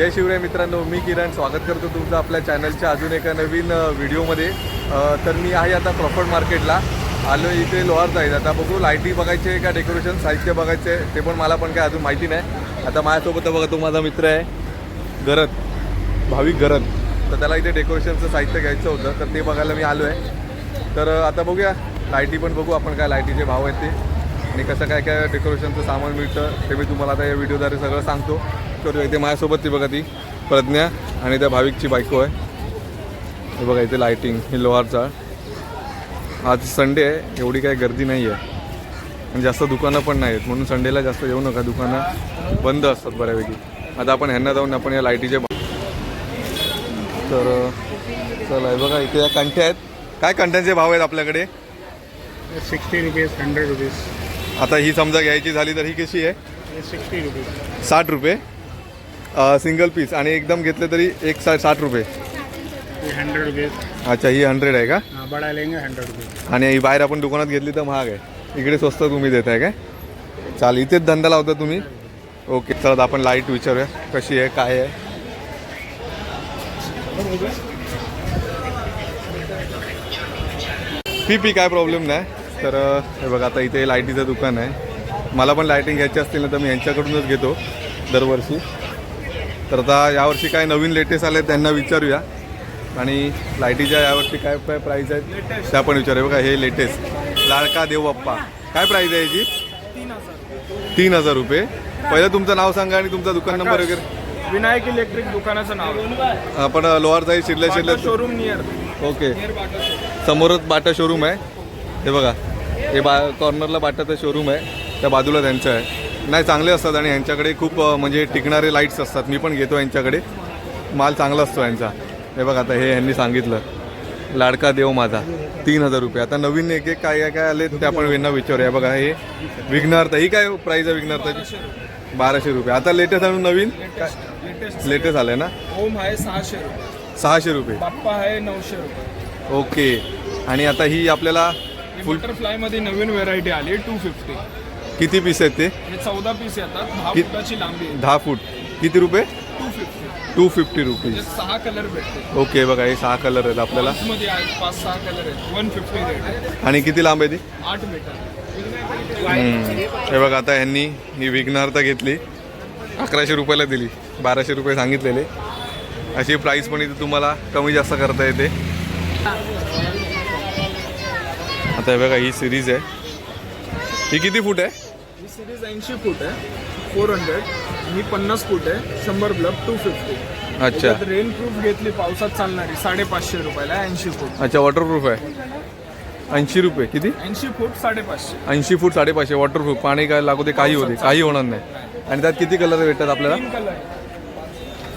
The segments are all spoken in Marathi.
जय शिवराय मित्रांनो मी किरण. स्वागत करतो तुमचं आपल्या चॅनलच्या अजून एका नवीन व्हिडिओमध्ये तर मी आहे आता क्रॉफर्ड मार्केटला आलो इथे लोहार जाईल आता बघू लाईटी बघायचे का डेकोरेशन साहित्य बघायचे ते पण मला पण काय अजून माहिती नाही. आता माझ्यासोबत बघा तो माझा मित्र आहे गरत भाविक गरत तर त्याला इथे डेकोरेशनचं साहित्य घ्यायचं होतं तर ते बघायला मी आलो आहे तर आता बघूया. लाईटी पण बघू आपण काय लाईटीचे भाव आहेत ते. आणि कसं काय काय डेकोरेशनचं सामान मिळतं ते मी तुम्हाला आता या व्हिडिओद्वारे सगळं सांगतो. तर इथे माझ्यासोबत ती बघा ती प्रज्ञा आणि त्या भाविकची बायको आहे. हे बघा इथे लाईटिंग ही लोहारचा आज संडे आहे एवढी काही गर्दी नाही आहे आणि जास्त दुकानं पण नाही आहेत म्हणून संडेला जास्त येऊ नका. दुकानं बंद असतात बऱ्यापैकी. आता आपण ह्यांना जाऊन आपण या लाईटीचे भा- तर चला हे बघा इथे या कंठ्या आहेत. काय कंठ्यांचे भाव आहेत आपल्याकडे? सिक्स्टी रुपीज हंड्रेड रुपीज आता ही समजा घ्यायची झाली तर ही कशी आहे? सिक्स्टी रुपीज साठ रुपये. सिंगल पीस आणि एकदम घेतले तरी एक सा साठ रुपये. हंड्रेड रुपीज अच्छा ही हंड्रेड आहे का? हाँ बड़ा लेंगे हंड्रेड रुपीज आणि ही बाहेर आपण दुकानात घेतली तर महाग आहे. इकडे स्वस्त तुम्ही देताय काय? चाल इथेच धंदा लावता तुम्ही? ओके चला आता आपण लाइट विचारूया. कशी आहे काय आहे? पी पी काय प्रॉब्लेम नाही. तर अ, हे बघा आता इथे लाईटीचं दुकान आहे. मला पण लाईटिंग घ्यायची असतील ना तर मी यांच्याकडूनच घेतो दरवर्षी. तर आता यावर्षी काय नवीन लेटेस्ट आले त्यांना विचारूया. आणि लाईटीच्या यावर्षी काय काय प्राईस आहेत त्या पण विचारूया. बघा हे लेटेस्ट लाडका देव बाप्पा काय प्राईस आहे याची? तीन हजार रुपये. पहिलं तुमचं नाव सांगा आणि तुमचा दुकान नंबर वगैरे. विनायक इलेक्ट्रिक दुकानाचं नाव. आपण लोअर जाई शिरल्या शिरल्या शोरूम नियर ओके. समोरच बाटा शोरूम आहे. हे बघा हे बा कॉर्नरला बाटाचं शोरूम आहे. त्या बाजूला त्यांचं आहे. नाही चांगले असतात आणि यांच्याकडे खूप म्हणजे टिकणारे लाईट्स असतात. मी पण घेतो यांच्याकडे. माल चांगला असतो यांचा. हे बघा आता हे यांनी सांगितलं. लाडका देव माझा तीन हजार रुपये. आता नवीन एक एक काय काय आले ते आपण यांना विचारूया. बघा हे विघ्नार्थ ही काय प्राईज आहे विघ्नार्थाची बाराशे रुपये. आता लेटेस्ट आणून नवीन? लेटेस्ट आलं ना? ओम आहे सहाशे रुपये. सहाशे रुपये. बाप्पा आहे नऊशे रुपये. ओके. आणि आता ही आपल्याला फुल बटरफ्लायमध्ये नवीन व्हेरायटी आली टू फिफ्टी किती पीस आहेत ते? हे चौदा पीस येतात. दहा फुटाची लांबी दहा फूट. किती रुपये? टू फिफ्टी रुपीज म्हणजे सहा कलर भेटते ओके बघा हे सहा कलर आहेत आपल्याला. मध्ये आहेत पाच सहा कलर आहेत. वन फिफ्टी रेट आहे. आणि किती लांब आहे ती? आठ मीटर हे बघा आता यांनी ही विघ्नार्थ घेतली. अकराशे रुपयाला दिली. बाराशे रुपये सांगितलेले. अशी प्राईस पण इथे तुम्हाला कमी जास्त करता येते. आता हे बघा ही सिरीज आहे. ही किती फूट आहे? ही सिरीज ऐंशी फूट आहे. फोर हंड्रेड ही पन्नास फूट आहे. शंभर ब्लब टू फिफ्टी अच्छा. रेन प्रूफ घेतली पावसात चालणारी साडेपाचशे रुपयाला ऐंशी फूट. अच्छा वॉटरप्रूफ आहे. ऐंशी रुपये. किती? ऐंशी फूट साडेपाचशे. ऐंशी फूट साडेपाचशे वॉटरप्रूफ पाणी काय लागू दे काही होते काही होणार नाही. आणि त्यात किती कलर भेटतात आपल्याला? तीन कलर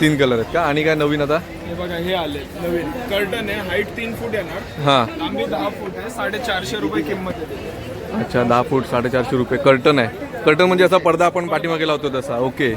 तीन कलर आहेत का? आणि काय नवीन आता? हे बघा हे आले. नवीन. कर्टन आहे हाईट तीन फूट येणार. हां. लांबी दहा फूट आहे साडेचारशे रुपये किंमत आहे. अच्छा दहा फूट साडेचारशे रुपये. कर्टन आहे. कर्टन म्हणजे असा पडदा आपण पाठीमागे लावतो तसा. ओके.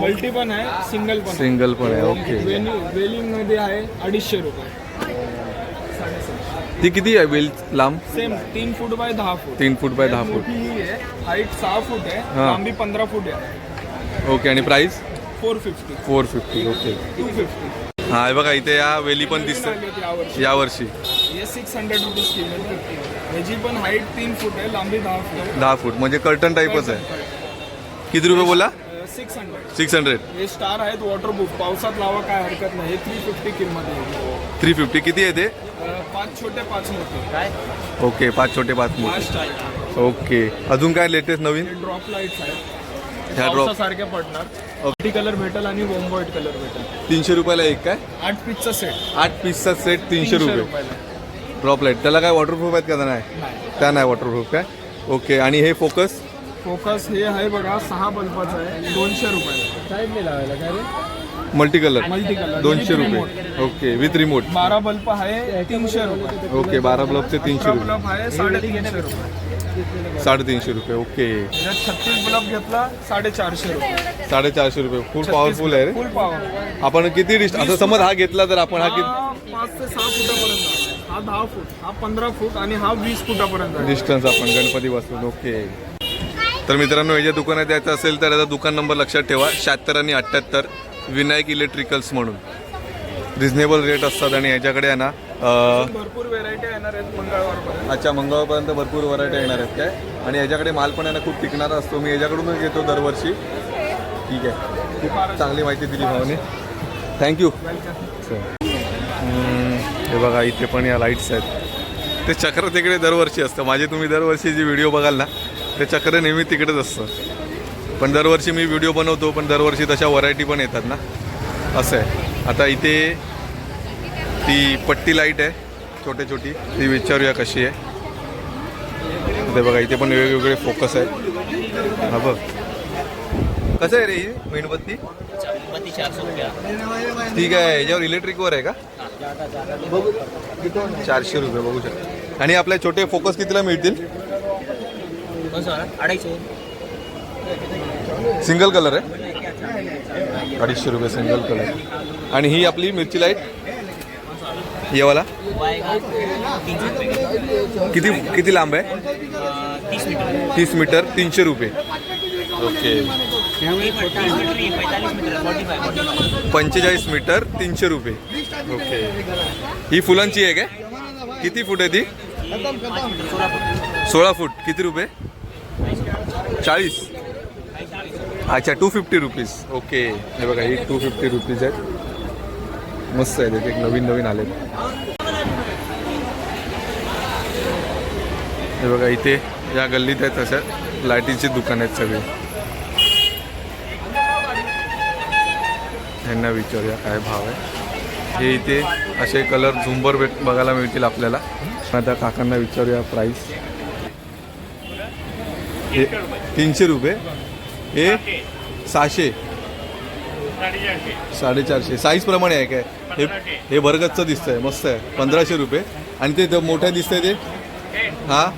मल्टी पण आहे सिंगल पण सिंगल पण आहे. ओके. वेलिंगमध्ये आहे अडीचशे रुपये. ती किती आहे वेल लांब? सेम तीन फूट बाय दहा फूट. तीन फूट बाय दहा फूट. ही आहे. हाईट सहा फूट आहे. हा. लांबी पंधरा फूट आहे. ओके आणि price four fifty four fifty okay. Two fifty हां हे बघा इथे या वेली पण दिसतात यावर्षी. यावर्षी. हे सिक्स हंड्रेड रुपीज किंमत ह्याची पण हाईट तीन फूट आहे लांबी दहा फूट दहा फूट म्हणजे कर्टन टाईपच आहे. किती रुपये बोला? सिक्स हंड्रेड सिक्स हंड्रेड हे स्टार आहेत वॉटरप्रूफ पावसात लावा काय हरकत नाही. हे थ्री फिफ्टी किंमत आहे. थ्री फिफ्टी किती आहे ते? पाच छोटे पाच मोठे. काय? ओके पाच छोटे पाच मोठे. ओके. अजून काय लेटेस्ट नवीन? हे ड्रॉप लाईट्स आहेत. ह्या ड्रॉप पावसासारखे पडणार. टी कलर भेटेल आणि वॉम व्हाईट कलर भेटेल. तीनशे रुपयाला एक काय? आठ पीसचा सेट आठ पीसचा सेट तीनशे रुपये. रुपयाला ड्रॉप लाइट त्याला काय वॉटरप्रूफ आहेत का? त्या नाही. त्या नाही वॉटरप्रूफ काय? ओके आणि हे फोकस फोकस हे आहे बघा सहा बल्बाचं आहे. दोनशे रुपयाला साईडने लावायला काय रे? मल्टी कलर मल्टी कलर दोनशे रुपये ओके विथ रिमोट बारा बल्ब आहे तीनशे रुपये. ओके बारा ब्लॉकचे तीनशे रुपये. बल्ब आहे साडेतीनशे रुपये. साडेतीनशे रुपये ओके छत्तीस बल्ब घेतला साडेचारशे रुपये. साडेचारशे रुपये. फुल पॉवरफुल आहे रे. फुल पॉवर आपण किती डिस्ट आता समज हा घेतला तर आपण हा किती पाच ते सहा फुटापर्यंत. हा दहा फूट हा पंधरा फूट आणि हा वीस फुटापर्यंत आहे. डिस्टन्स आपण गणपती बसून ओके. तर मित्रांनो हे जे दुकानात यायचं असेल तर याचा दुकान नंबर लक्षात ठेवा शहात्तर आणि अठ्ठ्याहत्तर विनायक इलेक्ट्रिकल्स म्हणून. रिझनेबल रेट असतात आणि याच्याकडे आहे ना भरपूर व्हेरायटी येणार आहेत मंगळवारपर्यंत. अच्छा मंगळवारपर्यंत भरपूर व्हरायटी येणार आहेत काय? आणि याच्याकडे माल पण आहे ना खूप टिकणारा असतो. मी याच्याकडूनच घेतो दरवर्षी. ठीक आहे. खूप चांगली माहिती दिली भावाने. थँक्यू हे बघा इथे पण या लाईट्स आहेत. ते चक्र तिकडे दरवर्षी असतं. माझे तुम्ही दरवर्षी जी व्हिडिओ बघाल ना ते चक्र नेहमी तिकडेच असतं. पण दरवर्षी मी व्हिडिओ बनवतो पण दरवर्षी तशा व्हरायटी पण येतात ना. असं आहे. आता इथे ती पट्टी लाइट आहे छोटे छोटी ती विचारूया कशी आहे. ते बघा इथे पण वेगवेगळे फोकस आहे हा बघ. कसं आहे रे ही मेणबत्ती? ठीक आहे याच्यावर इलेक्ट्रिकवर आहे का? चारशे रुपये बघू शकता. आणि आपले छोटे फोकस कितीला मिळतील? सिंगल कलर आहे. अडीचशे रुपये सिंगल कलर आणि ही आपली मिरची लाइट येवाला किती किती लांब आहे? तीस मीटर. तीस मीटर तीनशे रुपये. ओके पंचेचाळीस मीटर तीनशे रुपये. ओके. ही फुलांची आहे. काय किती फूट आहे ती? सोळा फूट. किती रुपये? चाळीस. अच्छा टू फिफ्टी रुपीज ओके. हे बघा ही टू फिफ्टी रुपीज आहेत. मस्त आहे ते एक नवीन नवीन आले हे बघा इथे या गल्लीत आहेत तशा लाईटीची दुकान आहेत सगळे. ह्यांना विचारूया काय भाव आहे. हे इथे असे कलर झुंबर भेट बघायला मिळतील आपल्याला. आता काकांना विचारूया प्राईस हे तीनशे रुपये. हे सहाशे. साडेचारशे. साईज प्रमाणे आहे काय? हे हे बर्गतचं दिसतंय. मस्त आहे. पंधराशे रुपये. आणि ते द- मोठं दिसतंय ते? हा?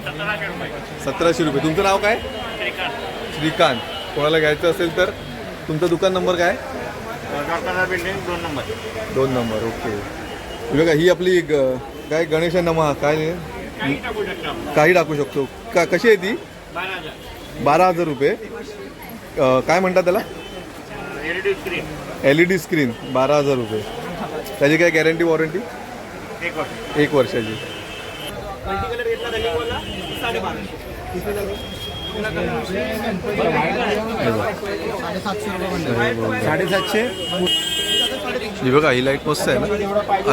सतराशे रुपये. तुमचं नाव काय? श्रीकांत. कोणाला घ्यायचं असेल तर? तुमचा दुकान नंबर काय? बिल्डिंग दोन नंबर दोन नंबर ओके हे बघा ही आपली ग- काय गणेश नमा काय हे? काही टाकू शकतो का कशी आहे ती? बारा हजार. रुपये. अ, काय म्हणतात त्याला? एल ई डी स्क्रीन बारा हजार रुपये. त्याची काय गॅरंटी वॉरंटी एक वर्षाची. साडेसातशे ही बघा ही लाइट मस्त आहे ना?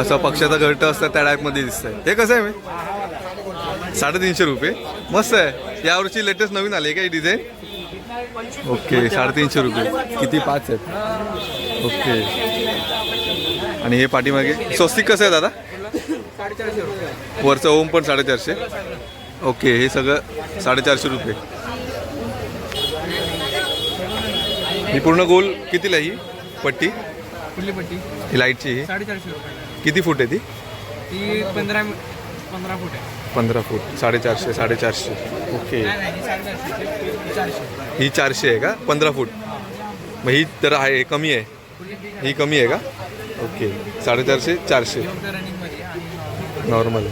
असं पक्षाचा घरटं असतं त्या टाईपमध्ये दिसतंय. हे कसं आहे मी? साडेतीनशे रुपये. मस्त आहे. यावर्षी लेटेस्ट नवीन आले का ही डिझाईन ओके साडेतीनशे रुपये. किती पाच आहेत? ओके आणि हे पाठीमागे स्वस्तिक कसं आहे दादा? वरचं ओम पण साडेचारशे. ओके हे सगळं साडेचारशे रुपये. ही पूर्ण गोल कितीला ही? पट्टी? कुठली पट्टी. ही लाईटची ही. साडेचारशे रुपये किती फूट आहे ती? ती पंधरा पंधरा फूट आहे. पंधरा फूट. साडेचारशे साडेचारशे. ओके. नाही नाही साडेचारशे. चारशे. ही चारशे आहे का? पंधरा फूट. मग ही तर आहे कमी आहे. ही कमी आहे का? ओके. साडेचारशे चारशे. रनिंगमध्ये आणि नॉर्मल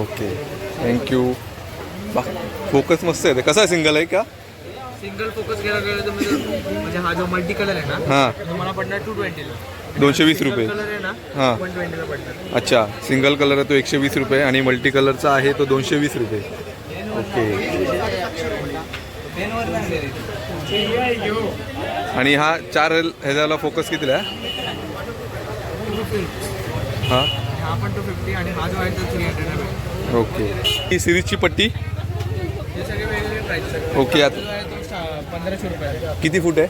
ओके. थँक्यू बा फोकस मस्त आहे. कसा आहे? सिंगल आहे का? सिंगल फोकस केला गेलं तर म्हणजे म्हणजे हा जो मल्टी कलर आहे ना हां. तो मला पडणार टू ट्वेंटीला दोनशे वीस रुपये. कलर आहे ना हां. वन ट्वेंटीला पडणार. अच्छा सिंगल कलर आहे तो एकशे वीस रुपये आणि मल्टी कलरचा आहे तो दोनशे वीस रुपये. ओके. आणि हा चार ह्याच्याला फोकस कितीला आहे? हां? हा पण टू फिफ्टी आणि हा जो आहे तो थ्री हंड्रेड आहे ओके. ही सिरीजची पट्टी? हे सगळे वेगवेगळे प्राईस आहे ओके आत पंधराशे रुपये किती फूट आहे?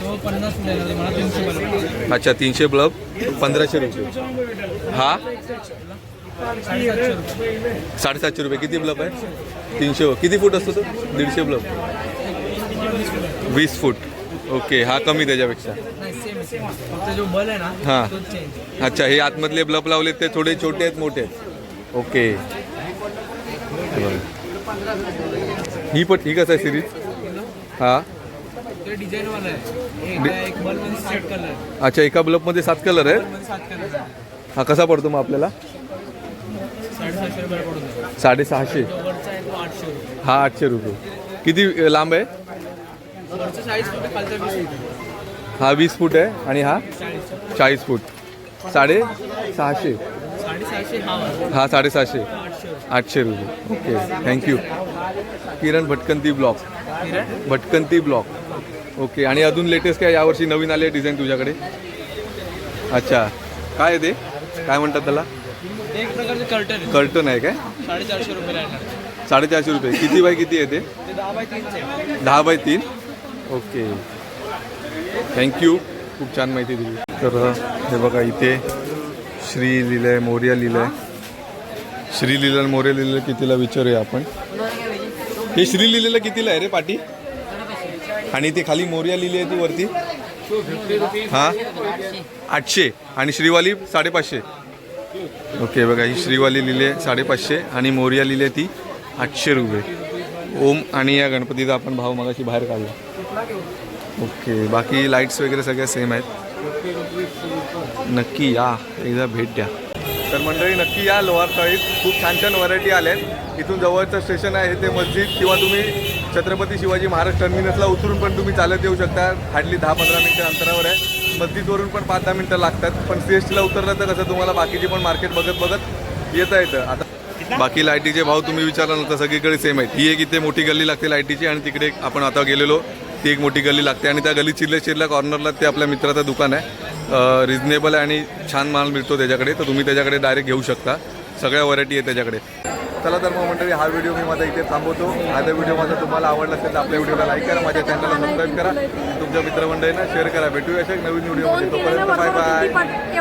तो पन्नास फुट आहे मला तीनशे बनवा अच्छा तीनशे ब्लब पंधराशे रुपये. हा? साडेसातशे रुपये. साडेसातशे रुपये किती ब्लब आहे? तीनशे. किती फूट असतो तो दीडशे ब्लब. वीस फूट. ओके हा कमी त्याच्यापेक्षा. नाही सेम सेम फक्त जो बल आहे ना हां. चेंज अच्छा हे आतमधले ब्लब लावले ते थोडे छोटे आहेत मोठे आहेत. ओके. हे. ही पण ही कसं आहे सिरीज हा. ते डिझाईन वाला आहे. एक एक बलमध्ये सात कलर अच्छा एका ब्लबमध्ये सात कलर आहेत? मध्ये सात कलर आहे. हा कसा पडतो मग आपल्याला? साडेसातशे रुपये पडून जाईल. साडेसहाशे. जो वरचा आहे तो आठशे रुपये. हा आठशे रुपये. किती लांब आहे? वरचं साईज फक्त खालचा वीस रुपये हा वीस फूट आहे. आणि हा? चाळीस फूट. साडे सहाशे. साडेसहाशे हा हा साडेसहाशे. आठशे रुपये. Okay thank you. किरण भटकंती ब्लॉक. भटकंती ब्लॉक ओके आणि अजून लेटेस्ट काय यावर्षी नवीन आले डिझाईन तुझ्याकडे? अच्छा. काय आहे ते? काय म्हणतात त्याला? एक प्रकारचे कर्टन कर्टन आहे काय? साडेचारशे रुपये साडेचारशे रुपये. किती बाय किती आहे ते? दहा बाय तीन? ओके थँक्यू खूप छान माहिती दिली. तर हे बघा इथे श्री लिहिलं आहे मोर्या लिहिलं आहे श्री लिहिलं मोर्या लिहिलं कितीला विचारूया आपण? हे श्री लिहिलेलं कितीला आहे रे पाटी? आणि ती खाली मोर्या लिहिली आहे ती वरती. हां? आठशे. आणि श्रीवाली साडेपाचशे. ओके बघा ही श्रीवाली लिहिली आहे साडेपाचशे आणि मोर्या लिहिली आहे ती आठशे रुपये. ओम आणि या गणपतीचा आपण भाव मगाशी बाहेर काढला. ओके बाकी लाईट्स वगैरे सगळ्या सेम आहेत. नक्की या एकदा भेट द्या. तर मंडळी नक्की या लोहार तळीत खूप छान छान व्हरायटी आल्या आहेत इथून जवळचं स्टेशन आहे ते मस्जिद किंवा तुम्ही छत्रपती शिवाजी महाराज टर्मिनसला उतरून पण तुम्ही चालत येऊ शकता. हार्डली दहा पंधरा मिनटं अंतरावर आहे. मस्जिदवरून पण पाच दहा मिनटं लागतात. पण सी एस टीला उतरलं तर कसं तुम्हाला बाकीची पण मार्केट बघत बघत येता येतं. आता बाकी लाईटीचे भाव तुम्ही विचारला नव्हता सगळीकडे सेम आहेत. ही एक इथे मोठी गल्ली लागते लाईटीची आणि तिकडे आपण आता गेलेलो. ती एक मोठी गल्ली लागते आणि त्या गल्ली चिरल्या चिरल्या कॉर्नरला ते आपल्या मित्राचं दुकान आहे. रिजनेबल आहे आणि छान माल मिळतो त्याच्याकडे. तर तुम्ही त्याच्याकडे डायरेक्ट घेऊ शकता. सगळ्या व्हरायटी आहे त्याच्याकडे. चला तर मग मंडळी हा व्हिडिओ मी माझा इथे थांबवतो. हा व्हिडिओ माझा तुम्हाला आवडला असेल तर आपल्या व्हिडिओला लाईक करा माझ्या चॅनलला सबस्क्राईब करा. तुमच्या मित्रमंडळींना शेअर करा. भेटूया अशा एक नवीन व्हिडिओमध्ये तोपर्यंत बाय बाय